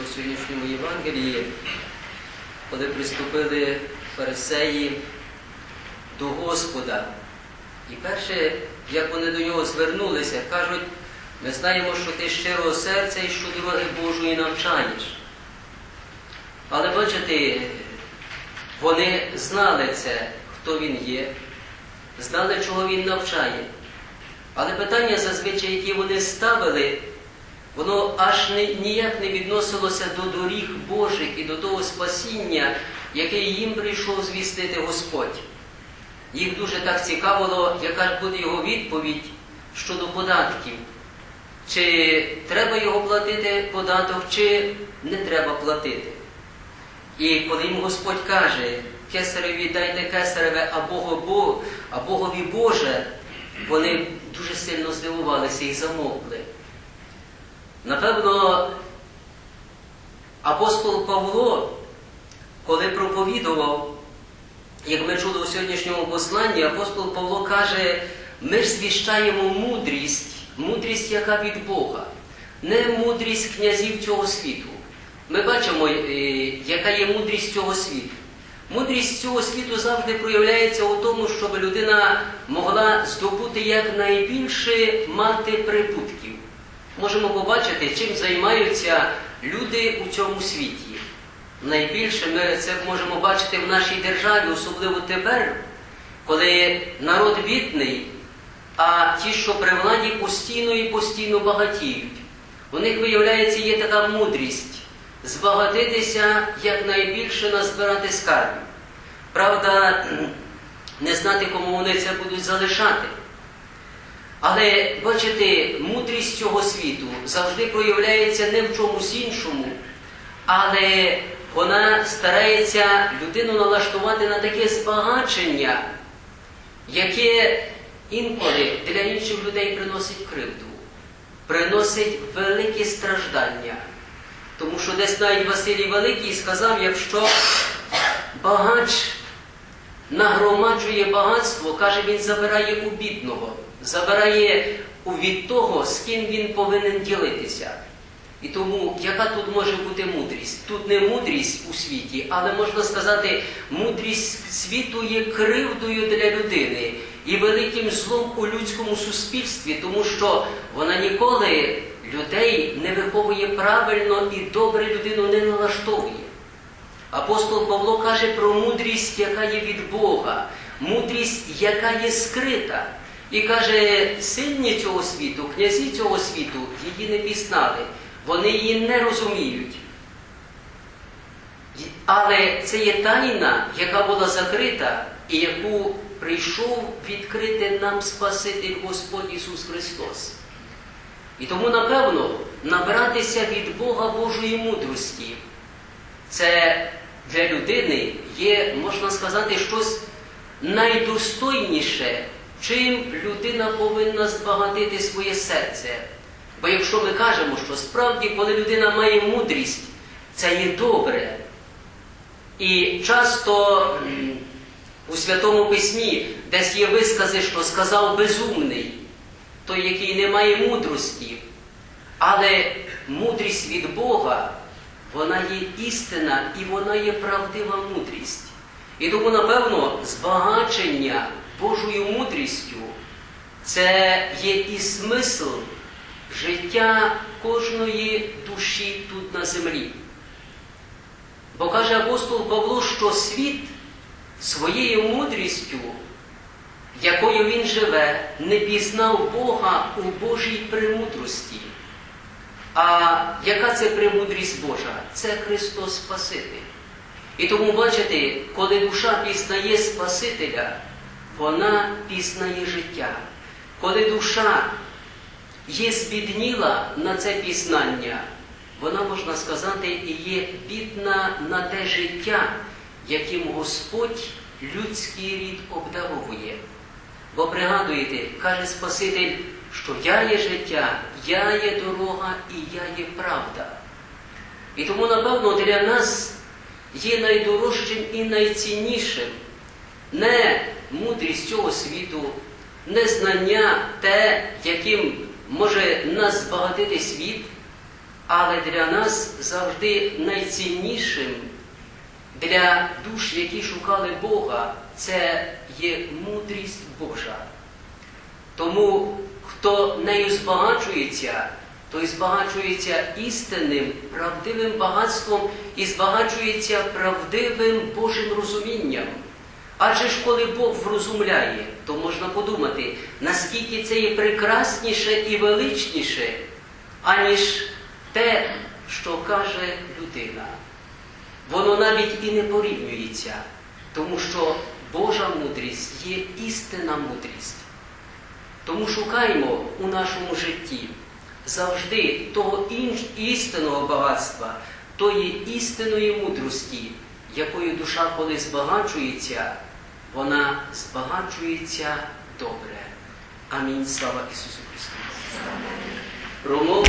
у сьогоднішньому Євангелії, коли приступили фарисеї до Господа. І перше, як вони до нього звернулися, кажуть, ми знаємо, що ти щирого серця і що дороги Божої навчаєш. Але бачите, вони знали це, хто він є, знали, чого він навчає. Але питання зазвичай, які вони ставили, воно аж ніяк не відносилося до доріг Божих і до того спасіння, яке їм прийшов звістити Господь. Їх дуже так цікавило, яка буде його відповідь щодо податків. Чи треба його платити податок, чи не треба платити. І коли їм Господь каже, кесареві дайте кесареве, а, Богу, Бог, а Богові Боже, вони дуже сильно здивувалися і замовкли. Напевно, апостол Павло, коли проповідував, як ми чули у сьогоднішньому посланні, апостол Павло каже, ми ж звіщаємо мудрість, мудрість, яка від Бога, не мудрість князів цього світу. Ми бачимо, е, яка є мудрість цього світу. Мудрість цього світу завжди проявляється у тому, щоб людина могла здобути якнайбільше мати прибутків. Можемо побачити, чим займаються люди у цьому світі. Найбільше ми це можемо бачити в нашій державі, особливо тепер, коли народ бідний, а ті, що при владі постійно і постійно багатіють. У них, виявляється, є така мудрість збагатитися якнайбільше назбирати скарбів. Правда, не знати, кому вони це будуть залишати. Але бачите, мудрість цього світу завжди проявляється не в чомусь іншому, але вона старається людину налаштувати на таке збагачення, яке інколи для інших людей приносить кривду, приносить великі страждання. Тому що десь навіть Василій Великий сказав, якщо багач нагромаджує багатство, каже, він забирає у бідного, забирає від того, з ким він повинен ділитися. І тому, яка тут може бути мудрість? Тут не мудрість у світі, але можна сказати, мудрість світу є кривдою для людини і великим злом у людському суспільстві, тому що вона ніколи людей не виховує правильно і добре людину не налаштовує. Апостол Павло каже про мудрість, яка є від Бога, мудрість, яка є скрита. І каже, сильні цього світу, князі цього світу її не пізнали, вони її не розуміють. Але це є тайна, яка була закрита і яку прийшов відкрити нам Спаситель Господь Ісус Христос. І тому, напевно, набиратися від Бога Божої мудрості. Це для людини є, можна сказати, щось найдостойніше, чим людина повинна збагатити своє серце. Бо якщо ми кажемо, що справді, коли людина має мудрість, це є добре. І часто у Святому Письмі десь є вискази, що сказав безумний, той, який не має мудрості. Але мудрість від Бога, вона є істина і вона є правдива мудрість. І тому, напевно, збагачення Божою мудрістю це є і смисл життя кожної душі тут на землі. Бо каже апостол Павло, що світ своєю мудрістю, якою він живе, не пізнав Бога у Божій премудрості. А яка це премудрість Божа? Це Христос Спаситель. І тому, бачите, коли душа пізнає Спасителя, вона пізнає життя. Коли душа є збідніла на це пізнання, вона, можна сказати, і є бідна на те життя, яким Господь людський рід обдаровує. Бо пригадуєте, каже Спаситель, що я є життя, я є дорога і я є правда. І тому, напевно, для нас є найдорожчим і найціннішим не мудрість цього світу, не знання те, яким може нас збагатити світ, Але для нас завжди найціннішим для душ, які шукали Бога, це є мудрість Божа. Тому хто нею збагачується, той збагачується істинним, правдивим багатством і збагачується правдивим Божим розумінням. Адже ж коли Бог врозумляє, то можна подумати, наскільки це є прекрасніше і величніше, аніж те, що каже людина. Воно навіть і не порівнюється, тому що Божа мудрість є істинна мудрість. Тому шукаємо у нашому житті завжди того істинного багатства, тої істинної мудрості, якою душа, коли збагачується, вона збагачується добре. Амінь. Слава Ісусу Христу. Промов